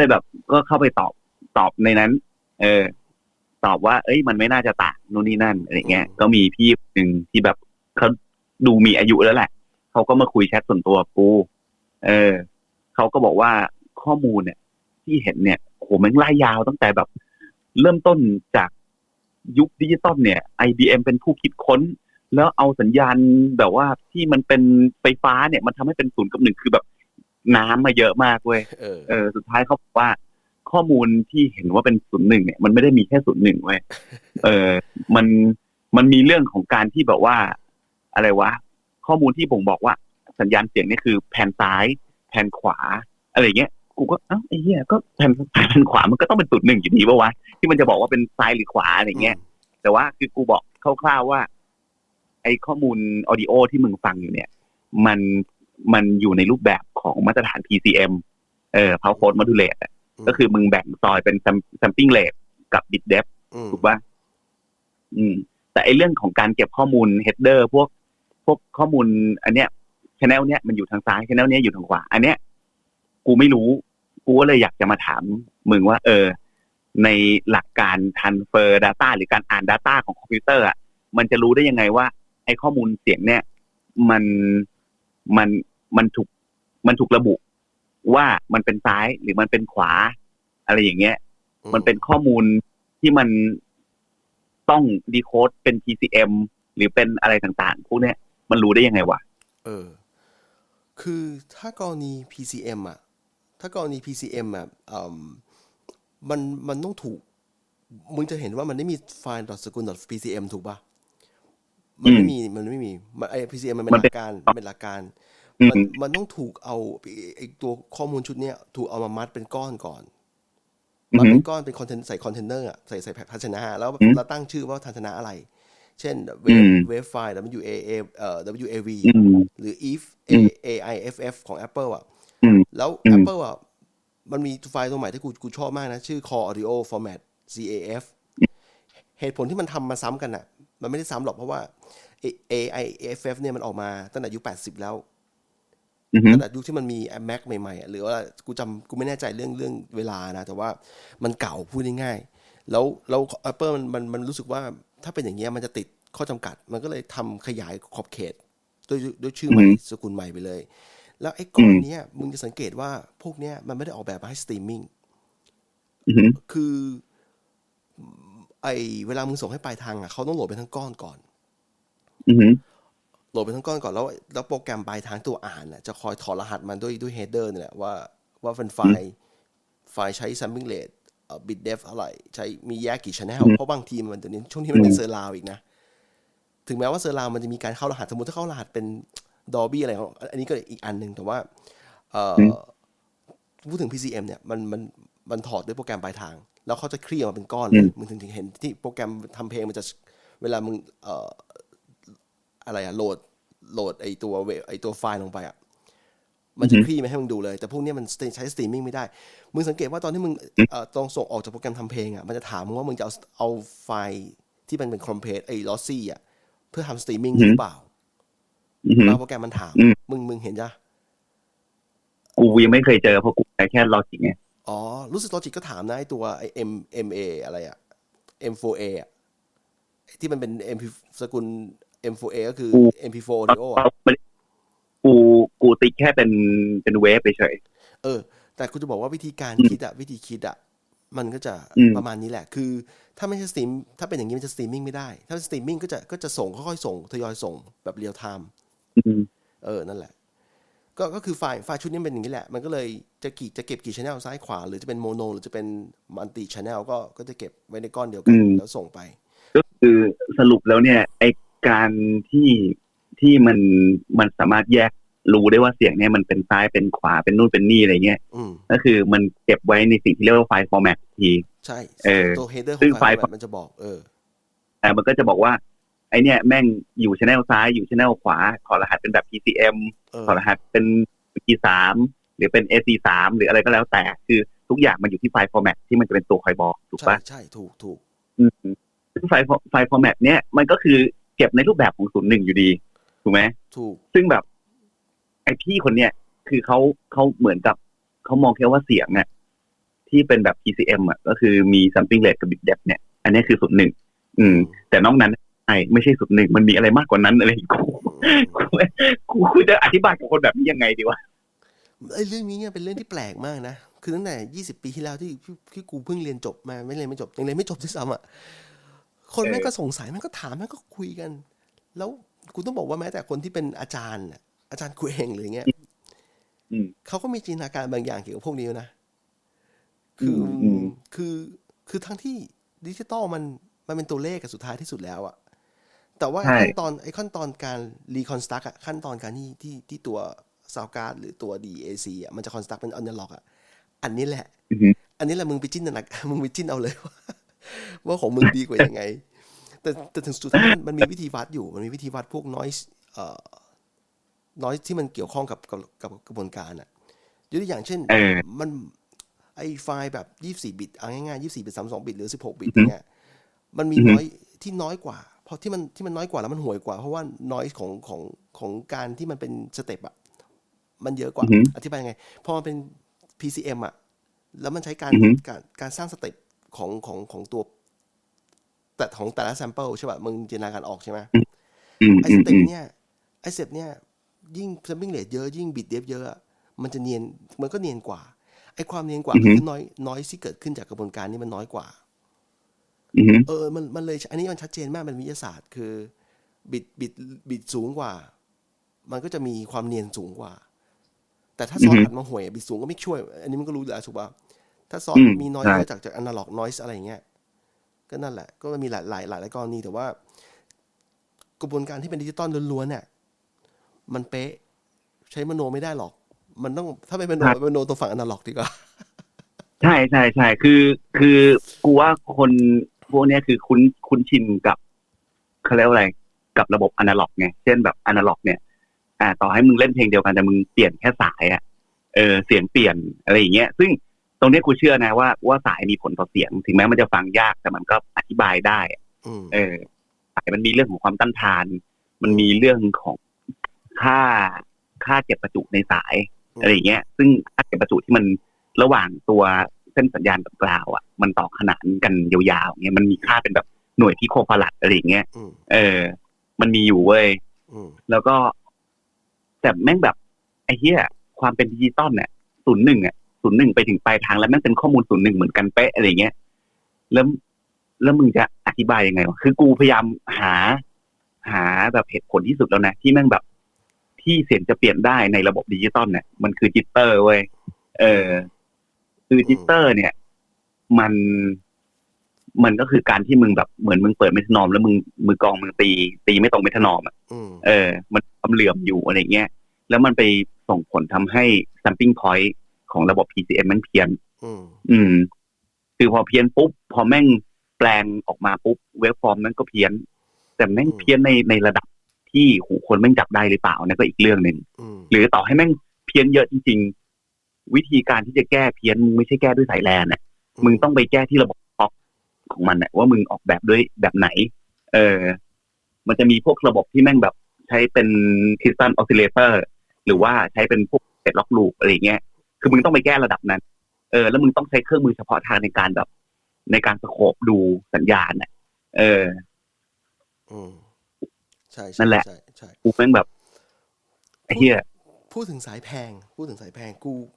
เลยแบบก็เข้าไปตอบตอบในนั้น เออ ตอบว่า เอ้ย มันไม่น่าจะต่างนู่นนี่นั่นอะไรเงี้ยก็มีพี่หนึ่งที่แบบเขาดูมีอายุแล้วแหละเขาก็มาคุยแชทส่วนตัวกับกูเออเขาก็บอกว่าข้อมูลเนี่ย ที่เห็นเนี่ยโหแมันไล่ยาวตั้งแต่แบบ เริ่มต้นจากยุคดิจิตอลเนี่ย IBM เป็นผู้คิดค้น แล้วเอาสัญญาณแบบว่าที่มันเป็นไฟฟ้าเนี่ย มันทำให้เป็นศูนย์กับหนึ่งคือแบบ น้ำมาเยอะมากเว้ยเออเออ สุดท้ายเขาบอกว่า ข้อมูลที่เห็นว่าเป็นศูนย์หนึ่งเนี่ย มันไม่ได้มีแค่ศูนย์หนึ่งเว้ยเออ มันมันมีเรื่องของการที่แบบว่า อะไรวะ ข้อมูลที่บ่งบอกว่า สัญญาณเสียงนี่คือแผ่นซ้าย แผ่นขวา อะไรอย่างเงี้ยกูก็เอ้าไอ้เหี้ยก็แผ่นแผ่นขวามันก็ต้องเป็นศูนย์หนึ่งอยู่ดีปะวะที่มันจะบอกว่าเป็นซ้ายหรือขวาอะไรอย่างเงี้ย แต่ว่าคือกูบอกคร่าวๆว่า ไอ้ข้อมูลออดิโอที่มึงฟังอยู่เนี่ย มันมันอยู่ในรูปแบบ ของมาตรฐาน PCM เอ่อ power code modulate อะก็คือมึงแบ่งซอยเป็น sampling rate กับ bit depth มถูกป่ะอืม แต่ไอ้เรื่องของการเก็บข้อมูล header พวกพวกข้อมูล อันเนี้ย channel เนี้ยมันอยู่ทางซ้าย channel เนี้ยอยู่ทางขวา อันเนี้ย กูไม่รู้ กูก็เลยอยากจะมาถามมึงว่า เออ ในหลักการ transfer data หรือการอ่าน data ของคอมพิวเตอร์อะมันจะรู้ได้ยังไงว่า ไอ้ข้อมูลเสียงเนี่ย มันมันมันถูก มันถูกระบุว่ามันเป็นซ้ายหรือมันเป็นขวา อะไรอย่างเงี้ย มันเป็นข้อมูลที่มันต้องดีโคดเป็น PCM หรือเป็นอะไรต่างๆ พวกเนี้ยมันรู้ได้ยังไงวะ เออ คือถ้ากรณี PCM อะ ถ้ากรณี PCM อะอืมมัน มันต้องถูก มึงจะเห็นว่ามันไม่มีไฟล์สกุล .pcm ถูกปะมันไม่มี มันไม่มีมันไอ PCM มันเป็นมัหนเป็ลันกการ เป็นหลักการอื มันมมันต้องถูกเอาไอตัวข้อมูลชุดเนี้ยถูกเอามามัดเป็นก้อนก่อนอืมัดมเป็นก้อนเป็นคอนเทนใส่คอนเทนเนอร์อะใส่ใส่ภาชนะ แล้วอืมเราตั้งชื่อว่าภาชนะอะไร เช่นเวอืฟมเวฟไฟล์ WAA เอ่อ WAV อืมหรือ if อืม AIFF ของ Apple อะอืมแล้วอืม Apple อะมันมีไฟล์ตัวใหม่ที่กูกูชอบมากนะ ชื่อ Core Audio Format CAF เหตุผลที่มันทำมาซ้ำกันอะ มันไม่ได้ซ้ำหรอกเพราะว่า AIFF เนี่ยมันออกมาตั้งแต่ยุค80 แล้วอืม ตั้งแต่ยุคที่มันมี Mac ใหม่ๆอะหรือว่ากูจำกูไม่แน่ใจเรื่องเรื่องเวลานะ แต่ว่ามันเก่าพูดง่ายๆแล้วแล้ว Apple มันมันมันรู้สึกว่าถ้าเป็นอย่างเงี้ยมันจะติดข้อจำกัด มันก็เลยทำขยายขอบเขตด้วยด้วยชื่อใหม่อืมสกุลใหม่ไปเลย แล้วไอ้ก้อนอืมเนี้ยมึงจะสังเกตว่าพวกเนี้ยมันไม่ได้ออกแบบมาให้สตรีมมิ่งอืมคือไอเวลามึงส่งให้ปลายทางอะเขาต้องโหลดไปทั้งก้อนก่อนอืม โหลดไปทั้งก้อนก่อนแล้วแล้วโปรแกรมปลายทางตัวอ่านน่ะจะคอยถอดรหัสมันด้วยด้วยเฮดเดอร์นี่แหละว่าว่าเป็นไฟล์ไฟล์ใช้ sampling rate เอ่อ bit depth อะไรใช้มีแยกกี่ channel เพราะบางทีมันเดี๋ยวนี้ช่วงที่มันเป็นเซอร์ราวอีกนะ ถึงแม้ว่าเซอร์ราวมันจะมีการเข้ารหัสสมมติถ้าเข้ารหัสเป็น Dolby อะไรของอันนี้ก็อีกอันหนึ่งแต่ว่าเอ่ออพูดถึง PCM เนี่ยมันมันมันถอดด้วยโปรแกรมปลายทาง แล้วเขาจะเคลียร์มาเป็นก้อนเลยมึงถึงถึงเห็นที่โปรแกรมทำเพลงมันจะเวลามึงเอ่อ อะไรอะโหลดโหลดไอตัวเวไอตัวไฟล์ลงไปอะมันจะคลี่มาให้มึงดูเลย แต่พวกเนี้ยมันใช้สตรีมมิ่งไม่ได้ มึงสังเกตว่าตอนที่มึงเอ่อต้องส่งออกจากโปรแกรมทำเพลงอะมันจะถามมึงว่ามึงจะเอาเอาไฟล์ที่มันเป็นคอมเพลตไอ้ลอสซี่อะเพื่อทำสตรีมมิ่งหรือเปล่าอืมบางโปรแกรมมันถามอืมมึงมึงเห็นจ้ะกูยังไม่เคยเจอเพราะกูใช้แค่ลอจิกไงอ๋อ รู้สึกลอจิกก็ถามนะไอตัวไอ M M A อะไรอะ M4A อะที่มันเป็น MP สกุล M4A ก็คือ MP4 audio อะกูกูติ๊กแค่เป็นเป็นเวฟเฉยเออ แต่กูจะบอกว่าวิธีการคิดอะวิธีคิดอะมันก็จะอืมประมาณนี้แหละ คือถ้าไม่ใช่สตรีม ถ้าเป็นอย่างนี้มันจะสตรีมมิ่งไม่ได้ ถ้าสตรีมมิ่งก็จะก็จะส่งค่อยๆส่งทยอยส่งแบบเรียลไทม์อืมเออ นั่นแหละ ก็ก็คือไฟล์ไฟล์ชุดนี้เป็นอย่างนี้แหละ มันก็เลยจะกี่จะเก็บกี่ชแนลซ้ายขวา หรือจะเป็นโมโน หรือจะเป็นมัลติชแนลก็ก็จะเก็บไว้ในก้อนเดียวกันอืมแล้วส่งไป ก็คือสรุปแล้วเนี่ยไอ การที่ที่มันมันสามารถแยกรู้ได้ว่าเสียงเนี่ยมันเป็นซ้ายเป็นขวาเป็นนู่นเป็นนี่อะไรเงี้ยอืมก็คือมันเก็บไว้ในสิ่งที่เรียกว่าไฟล์ format ทีใช่เออตัวเฮดเดอร์ขซึ่องงไฟล์ไฟล์แบบมันจะบอก เออแต่มันก็จะบอกว่า ไอเนี่ยแม่งอยู่ชแนลซ้ายอยู่ชแนลขวา ขอรหัสเป็นแบบ PCM เออขอรหัสเป็น P3 หรือเป็น AC3 หรืออะไรก็แล้วแต่ คือทุกอย่างมันอยู่ที่ไฟล์ format ที่มันจะเป็นตัวคอยบอกถูกใช่ปะใช่ถูกถูกอืมซึ่งไฟล์ไฟล์ format เนี้ยมันก็คือ เก็บในรูปแบบของศูนย์หนึ่งอยู่ดีถูกไหมถูกซึ่งแบบ ไอพี่คนเนี้ยคือเขาเขาเหมือนกับเขามองแค่ว่าเสียงเนี่ยที่เป็นแบบ PCM อะ ก็คือมี sampling rate กับ bit depth เนี่ย อันนี้คือศูนย์หนึ่งอืม แต่นอกนั้นใช่ไม่ใช่ศูนย์หนึ่งมันมีอะไรมากกว่านั้นอะไรกูกูกูกูจะอธิบายกับคนแบบนี้ยังไงดีวะไอ้เรื่องนี้เนี่ยเป็นเรื่องที่แปลกมากนะ คือตั้งแต่ยี่สิบปีที่แล้วที่ที่ที่กูเพิ่งเรียนจบมาไม่เรียนไม่จบยังเรียนไม่จบด้วยซ้ำอะ คนเออแม่งก็สงสัยแม่งก็ถามแม่งก็คุยกัน แล้วกูต้องบอกว่าแม้แต่คนที่เป็นอาจารย์น่ะอาจารย์กูเองหรืออย่างเงี้ยอืมเขาก็มีจินตนาการบางอย่างเกี่ยวกับพวกนี้นะคือออืมคือคือทั้งที่ดิจิตอลมันมันเป็นตัวเลขกับสุดท้ายที่สุดแล้วอะแต่ว่าใช่ขั้นตอนไอ้ขั้นตอนการรีคอนสตรักอะขั้นตอนการที่ที่ที่ตัวซาวการ์ดหรือตัว DAC อะมันจะคอนสตรักเป็นอ n น l ล็อกอะอันนี้แหละอือหืออันนี้แหละมึงไปจิ้นนักมึงไปจิ้นเอาเลยว่า ว่าของมึงดีกว่ายังไง แต่แต่ถึงสุดท้ายมันมันมีวิธีวัดอยู่ มันมีวิธีวัดพวก noise เอ่อ noise ที่มันเกี่ยวข้องกับกับกับกระบวนการอะยกตัวอย่างเช่นเออมันไอไฟล์แบบ24บิตเอาง่ายๆ24บิต32บิตหรือ16บิตอือฮึเนี่ยมันมีอือฮึน้อยที่น้อยกว่า เพราะที่มันที่มันน้อยกว่าแล้วมันห่วยกว่า เพราะว่า noise ของของของการที่มันเป็นสเต็ปอะมันเยอะกว่าอือฮึอธิบายยังไงพอมันเป็น PCM อะแล้วมันใช้การอือฮึการการสร้างสเต็ป ของของของตัว แต่ของแต่ละ sample ใช่ป่ะมึงจินตนาการออกใช่ไหมอืมไอ้อืสมเต็อืปมเนี่ยไอ้สเต็ปเนี่ย ยิ่ง sampling rate เยอะยิ่ง bit depth เยอะอะ มันจะเนียนมันก็เนียนกว่าไอ้ความเนียนกว่าอือฮึคือน้อยน้อยที่เกิดขึ้นจากกระบวนการนี้มันน้อยกว่าอืมเออ มันมันเลย อันนี้มันชัดเจนมากเป็นวิทยาศาสตร์ คือ บิดบิดบิดสูงกว่า มันก็จะมีความเนียนสูงกว่า แต่ถ้าซอสอือฮึอัดมาห่วยบิดสูงก็ไม่ช่วย อันนี้มันก็รู้อยู่แล้วถูกป่ะ ถ้าซอสอืมมีน้อยใช่เยอะจากจากอนาล็อกนอยส์อะไรอย่างเงี้ยก็นั่นแหละ ก็มีหลายหลายหลายหลายกรณีแต่ว่า กระบวนการที่เป็นดิจิตอลล้วนๆเนี่ยมันเป๊ะใช้มโนไม่ได้หรอก มันต้องถ้าไม่มโนไปมโนตรงฝั่งอนาล็อกดีกว่าใช่ใช่ใช่คือคือกูว่าคนพวกเนี้ยคือคุ้นคุ้นชินกับเขาเรียกว่าอะไร กับระบบอนาล็อกไงเช่นแบบอนาล็อก เนี่ย อ่า ต่อให้มึงเล่นเพลงเดียวกันแต่มึงเปลี่ยนแค่สายอะเออเสียงเปลี่ยนอะไรอย่างเงี้ย ซึ่ง ตรงเนี้ยกูเชื่อนะว่าว่าสายมีผลต่อเสียง ถึงแม้มันจะฟังยากแต่มันก็อธิบายได้อะอืมเออ สายมันมีเรื่องของความต้านทาน มันมีเรื่องของค่าค่าเก็บประจุในสายอะไรอย่างเงี้ย ซึ่งค่าเก็บประจุที่มันระหว่างตัวเส้นสัญญาณกับกราวอะ มันต่อขนานกันยาวๆอย่างเงี้ยมันมีค่าเป็นแบบหน่วยพิโคฟารัดอะไรอย่างเงี้ยอืมเออ มันมีอยู่เว้ยอืมแล้วก็แต่แม่งแบบไอ้เหี้ยความเป็นดิจิตอลเนี่ยศูนย์หนึ่งอะ ศูนย์หนึ่งไปถึงปลายทางแล้วแม่งเป็นข้อมูลศูนย์หนึ่งเหมือนกันเป๊ะอะไรเงี้ยแล้วแล้วมึงจะอธิบายยังไงวะคือกูพยายามหา หาแบบเหตุผลที่สุดแล้วนะที่แม่งแบบ ที่เสียงจะเปลี่ยนได้ในระบบดิจิตอลเนี่ยมันคือจิตเตอร์เว้ยเออ คือจิตเตอร์เนี่ย มันมันก็คือการที่มึงแบบเหมือนมึงเปิดเมทานอม แล้วมึงมือกลองมึงตี ตีไม่ตรงเมทานอมอะอืมเออ มันความเหลื่อมอยู่อะไรเงี้ยแล้วมันไปส่งผลทำให้ sampling point ของระบบ PCM มันเพี้ยนอืมอืม คือพอเพี้ยนปุ๊บ พอแม่งแปลงออกมาปุ๊บ เวฟฟอร์มนั้นก็เพี้ยน แต่แม่งอืมเพี้ยนในในระดับที่หูคนแม่งจับได้หรือเปล่านั่นก็อีกเรื่องหนึ่งอืมหรือต่อให้แม่งเพี้ยนเยอะจริง ๆ วิธีการที่จะแก้เพี้ยนมึงไม่ใช่แก้ด้วยสายแลนน่ะมึงต้องไปแก้ที่ระบบท็อกของมันน่ะว่ามึงออกแบบด้วยแบบไหน เออ มันจะมีพวกระบบที่แม่งแบบใช้เป็นคริสตัลออสซิเลเตอร์หรือว่าใช้เป็นพวกเซตล็อกลูปอะไรอย่างเงี้ย คือมึงต้องไปแก้ระดับนั้น เออ แล้วมึงต้องใช้เครื่องมือเฉพาะทางในการแบบ ในการสโคบดูสัญญาณน่ะ เออ อืมใช่ใช่นั่นแหละใช่ใช่กูแม่งแบบไอ้เหี้ยพูดถึงสายแพง พูดถึงสายแพง กู